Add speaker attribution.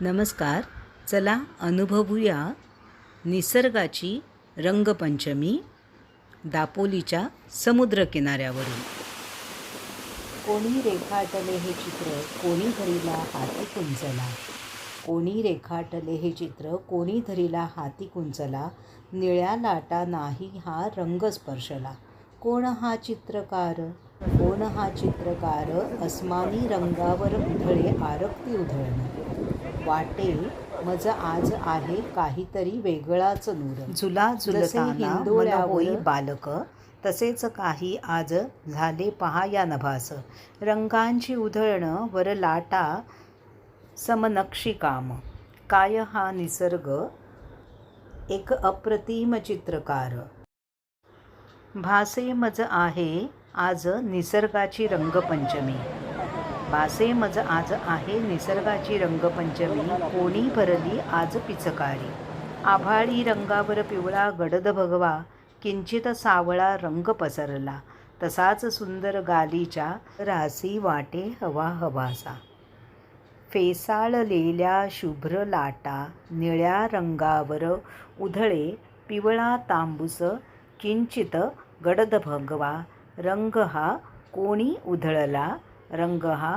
Speaker 1: नमस्कार. चला अनुभवूया निसर्गाची रंगपंचमी दापोलीच्या समुद्रकिनाऱ्यावरून. कोणी रेखाटले हे चित्र कोणी धरीला हाती कुंचला. कोणी रेखाटले हे चित्र कोणी धरीला हाती कुंचला. निळ्या लाटा नाही हा रंग स्पर्शला कोण हा चित्रकार? कोण हा चित्रकार? अस्मानी रंगावर उधळे आरक्ती उधळणं. वाटे मज आज आहे काहीतरी वेगळाच नूर. झुला झुलताना होई बालक तसेच काही आज झाले पहा या नभास. रंगांची उधळणं वर लाटा समनक्षी काम. काय हा निसर्ग? एक अप्रतिम चित्रकार. भासे मज आहे आज निसर्गाची रंगपंचमी. बासे मज आज आहे निसर्गाची रंगपंचमी कोणी भरली आज पिचकारी. आभाळी रंगावर पिवळा गडद भगवा किंचित सावळा रंग पसरला. तसाच सुंदर गालीच्या रासी वाटे हवा हवासा. फेसाळलेल्या शुभ्र लाटा निळ्या रंगावर उधळे पिवळा तांबूस किंचित गडद भगवा. रंग हा कोणी उधळला? रंग हा